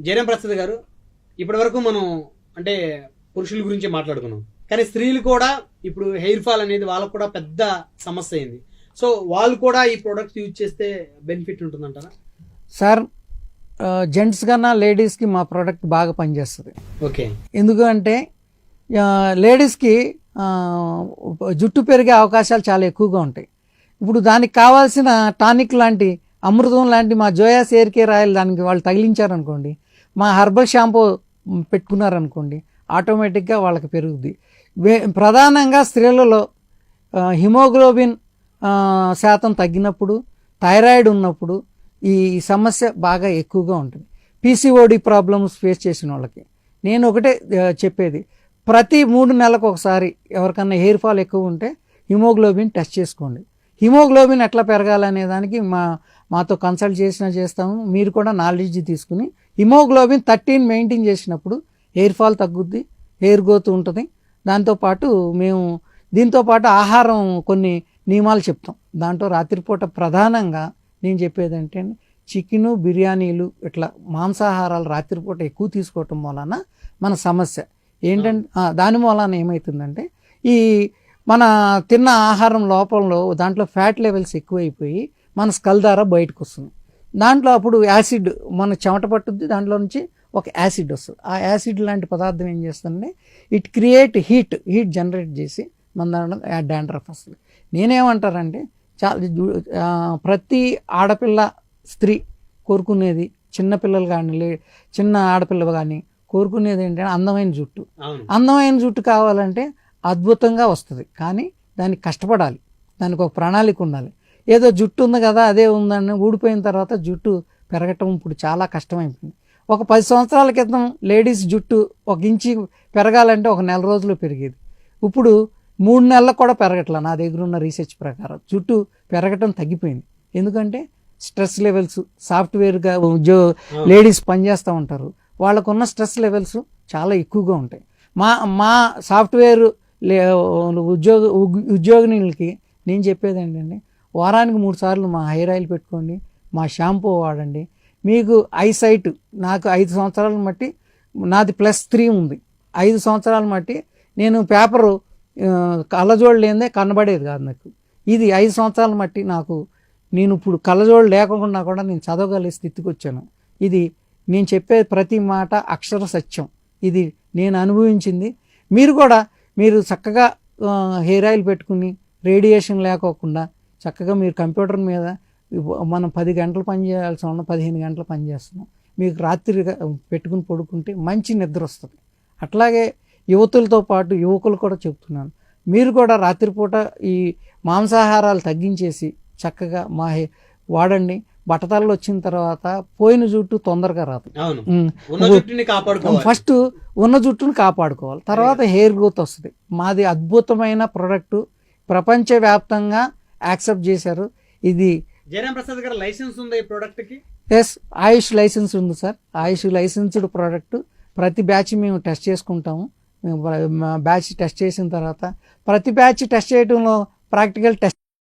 జయరాం ప్రసాద్ గారు ఇప్పటి వరకు మనం అంటే పురుషుల గురించి మాట్లాడుకున్నాం. కానీ స్త్రీలు కూడా ఇప్పుడు హెయిర్ ఫాల్ అనేది వాళ్ళకు కూడా పెద్ద సమస్య అయింది. సో వాళ్ళు కూడా ఈ ప్రోడక్ట్స్ యూజ్ చేస్తే బెనిఫిట్ ఉంటుందంటారా? సార్ జెంట్స్ కన్నా లేడీస్కి మా ప్రోడక్ట్ బాగా పనిచేస్తుంది. ఓకే. ఎందుకు అంటే ఆ, లేడీస్కి జుట్టు పెరిగే అవకాశాలు చాలా ఎక్కువగా ఉంటాయి. ఇప్పుడు దానికి కావాల్సిన టానిక్ లాంటి అమృతం లాంటి మా జోయాస్ ఎయిర్ కేర్ ఆయిల్ దానికి వాళ్ళు తగిలించారనుకోండి మా హర్బల్ షాంపూ పెట్టుకున్నారనుకోండి ఆటోమేటిక్గా వాళ్ళకి పెరుగుద్ది. ప్రధానంగా స్త్రీలలో హిమోగ్లోబిన్ శాతం తగ్గినప్పుడు థైరాయిడ్ ఉన్నప్పుడు ఈ సమస్య బాగా ఎక్కువగా ఉంటుంది. పీసీఓడి ప్రాబ్లమ్స్ ఫేస్ చేసిన వాళ్ళకి. నేను ఒకటే చెప్పేది. ప్రతి మూడు నెలలకు ఒకసారి ఎవరికన్నా హెయిర్ ఫాల్ ఎక్కువ ఉంటే హిమోగ్లోబిన్ టెస్ట్ చేసుకోండి. హిమోగ్లోబిన్ ఎట్లా పెరగాలనే దానికి మా మాతో కన్సల్ట్ చేసినా చేస్తాము. మీరు కూడా నాలెడ్జ్ తీసుకుని హిమోగ్లోబిన్ థర్టీన్ మెయింటైన్ చేసినప్పుడు హెయిర్ ఫాల్ తగ్గుద్ది హెయిర్ గ్రోత్ ఉంటుంది. దాంతోపాటు మేము దీంతోపాటు ఆహారం కొన్ని నియమాలు చెప్తాం. దాంట్లో రాత్రిపూట ప్రధానంగా నేను చెప్పేది అంటే చికెను బిర్యానీలు ఇట్లా మాంసాహారాలు రాత్రిపూట ఎక్కువ తీసుకోవటం వలన మన సమస్య. ఏంటంటే దాని మూలాన ఏమవుతుందంటే ఈ మన తిన్న ఆహారం లోపంలో దాంట్లో ఫ్యాట్ లెవెల్స్ ఎక్కువైపోయి మన స్కల్ ద్వారా బయటకు వస్తుంది దాంట్లో అప్పుడు యాసిడ్ మన చెమట పట్టుద్ది దాంట్లో నుంచి ఒక యాసిడ్ వస్తుంది. ఆ యాసిడ్ లాంటి పదార్థం ఏం చేస్తుందంటే it create heat heat generate చేసి మన దాంట్లో డాండ్రఫ్ వస్తుంది. నేనేమంటారంటే చాలా ప్రతి ఆడపిల్ల స్త్రీ కోరుకునేది చిన్న పిల్లలు కానీ లే చిన్న ఆడపిల్ల కానీ కోరుకునేది ఏంటంటే అందమైన జుట్టు. అందమైన జుట్టు కావాలంటే అద్భుతంగా వస్తుంది. కానీ దానికి కష్టపడాలి. దానికి ఒక ప్రణాళిక ఉండాలి. ఏదో జుట్టు ఉంది కదా అదే ఉందని ఊడిపోయిన తర్వాత జుట్టు పెరగటం ఇప్పుడు చాలా కష్టమైపోయింది. ఒక పది సంవత్సరాల క్రితం లేడీస్ జుట్టు ఒక ఇంచి పెరగాలంటే ఒక నెల రోజులు పెరిగేది. ఇప్పుడు మూడు నెలలకు కూడా పెరగట్లా నా దగ్గర ఉన్న రీసెర్చ్ ప్రకారం. జుట్టు పెరగటం తగ్గిపోయింది. ఎందుకంటే స్ట్రెస్ లెవెల్స్ సాఫ్ట్వేర్గా ఉద్యో లేడీస్ పనిచేస్తూ ఉంటారు. వాళ్ళకున్న స్ట్రెస్ లెవెల్స్ చాలా ఎక్కువగా ఉంటాయి. మా మా సాఫ్ట్వేర్ లే ఉద్యోగ ఉగ్- నేను చెప్పేది ఏంటంటే వారానికి మూడు సార్లు మా హెయిర్ ఆయిల్ పెట్టుకోండి మా షాంపూ వాడండి. మీకు ఐసైట్ నాకు ఐదు సంవత్సరాలను బట్టి నాది ప్లస్ త్రీ ఉంది. ఐదు సంవత్సరాలను మట్టి నేను పేపరు కళ్ళజోళ్ళు లేదే కనబడేది కాదు నాకు. ఇది ఐదు సంవత్సరాలు మట్టి నాకు నేను ఇప్పుడు కళ్ళజోళ్ళు లేకుండా కూడా నేను చదవగలిగే స్థితికి వచ్చాను. ఇది నేను చెప్పే ప్రతి మాట అక్షర సత్యం. ఇది నేను అనుభవించింది. మీరు కూడా మీరు చక్కగా హెయిర్ ఆయిల్ పెట్టుకుని రేడియేషన్ లేకోకుండా చక్కగా మీరు కంప్యూటర్ మీద మనం పది గంటలు పని చేయాల్సి ఉన్న పదిహేను గంటలు పని చేస్తున్నాం. మీకు రాత్రి పెట్టుకుని పడుకుంటే మంచి నిద్ర వస్తుంది. అట్లాగే యువతులతో పాటు యువకులు కూడా చెప్తున్నాను. మీరు కూడా రాత్రిపూట ఈ మాంసాహారాలు తగ్గించేసి చక్కగా మా వాడండి. బట్టతలు వచ్చిన తర్వాత పోయిన జుట్టు తొందరగా రాదు. ఫస్ట్ ఉన్న జుట్టును కాపాడుకోవాలి. తర్వాత హెయిర్ గ్రోత్ వస్తుంది. మాది అద్భుతమైన ప్రోడక్ట్. ప్రపంచవ్యాప్తంగా యాక్సెప్ట్ చేశారు. ఇది ప్రసాద్ గారు లైసెన్స్ ఉందా ఈ ఎస్ ఆయుష్ లైసెన్స్ ఉంది సార్. AYUSH licensed product. ప్రతి బ్యాచ్ మేము టెస్ట్ చేసుకుంటాము. మేము బ్యాచ్ టెస్ట్ చేసిన తర్వాత ప్రతి బ్యాచ్ టెస్ట్ చేయడంలో ప్రాక్టికల్ టెస్ట్